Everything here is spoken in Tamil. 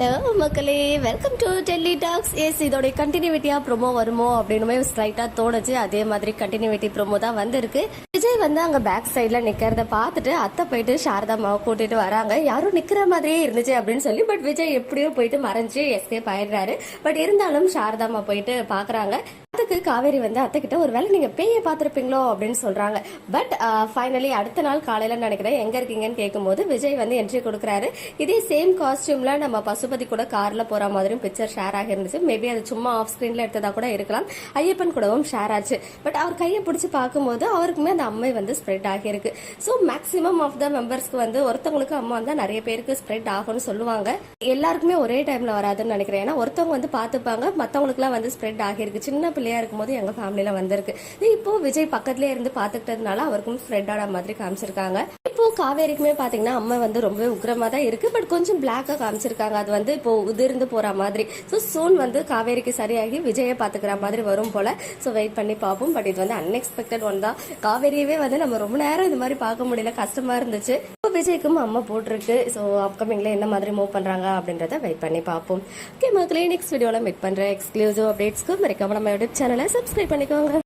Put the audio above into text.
ஹலோ மக்களே welcome to Delhi talks S இதோடைய கண்டினியூட்டியாக ப்ரோமோ வருமோ அப்படின்னு ஸ்ட்ரைட்டாக தோணுச்சு. அதே மாதிரி கண்டினியூட்டி ப்ரோமோ தான் வந்திருக்கு. விஜய் வந்து அங்கே பேக் சைடில் நிற்கிறத பார்த்துட்டு அத்தை போயிட்டு சாரதா கூட்டிகிட்டு கூட்டிட்டு வராங்க. யாரும் நிற்கிற மாதிரியே இருந்துச்சு அப்படின்னு சொல்லி பட் விஜய் எப்படியோ போயிட்டு மறைஞ்சு எஸ்கேப் ஆயிடுறாரு. பட் இருந்தாலும் சாரதாமா போயிட்டு பார்க்குறாங்க அதுக்கு காவேரி வந்து அத்தைக்கிட்ட ஒரு வேளை நீங்க பேய பார்த்துருப்பீங்களோ அப்படின்னு சொல்றாங்க. பட் ஃபைனலி uh, அடுத்த நாள் காலையில நினைக்கிறேன் எங்க இருக்கீங்கன்னு கேட்கும்போது விஜய் வந்து என்ட்ரி கொடுக்குறாரு. இதே சேம் காஸ்டியூம்ல நம்ம பசுபதி கூட கார்ல போற மாதிரியும் பிக்சர் ஷேர் ஆகி இருந்துச்சு மேபி அது சும்மா ஆஃப் ஸ்கிரீன்ல எடுத்ததா கூட இருக்கலாம். ஐயப்பன் கூடவும் ஷேர் ஆச்சு. பட் அவர் கையை பிடிச்சி பார்க்கும்போது அவருக்குமே அந்த அம்மை வந்து ஸ்ப்ரெட் ஆகியிருக்கு. ஸோ மேக்ஸிமம் ஆஃப் த மெம்பர்ஸ்க்கு வந்து ஒருத்தவங்களுக்கு அம்மா வந்தா நிறைய பேருக்கு ஸ்ப்ரெட் ஆகும்னு சொல்லுவாங்க. எல்லாருக்குமே ஒரே டைம்ல வராதுன்னு நினைக்கிறேன். ஏன்னா ஒருத்தவங்க வந்து பார்த்துப்பாங்க மற்றவங்களுக்குலாம் வந்து ஸ்ப்ரெட் ஆகியிருக்கு. சின்ன பிள்ளைய இருக்கும்போது எங்கள் ஃபேமிலியில வந்திருக்கு. இப்போ விஜய் பக்கத்துலேயே இருந்து பார்த்துக்கிட்டதுனால அவருக்கும் ஸ்ப்ரெட் ஆன மாதிரி காமிச்சிருக்காங்க. இப்போ காவேரிக்குமே பார்த்தீங்கன்னா அம்மா வந்து ரொம்பவே உக்ரமாக தான் இருக்கு. பட் கொஞ்சம் பிளாக்காக காமிச்சிருக்காங்க. அது வந்து இப்போ உதிர்ந்து போற மாதிரி. ஸோ சூன் வந்து காவேரிக்கு சரியாகி விஜயை பார்த்துக்கிற மாதிரி வரும் போல. ஸோ வெயிட் பண்ணி பார்ப்போம். பட் இது வந்து அன்எக்ஸ்பெக்டட் ஒன் தான். காவேரியவே வந்து நம்ம ரொம்ப நேரம் இது மாதிரி பார்க்க முடியல. கஷ்டமா இருந்துச்சு. விஜய்க்கும் அம்மா போட்டிருக்கு. ஸோ அப்கமிங்ல என்ன மாதிரி மூவ் பண்றாங்க அப்படின்றத வெயிட் பண்ணி பார்ப்போம். ஓகே மக்களே நெக்ஸ்ட் வீடியோவில் மீட் பண்ணுற எக்ஸ்க்ளூசிவ் அப்டேட்ஸ்க்கு மறக்காம நம்ம யூடியூப் சேனலை சப்ஸ்கிரைப் பண்ணிக்கோங்க.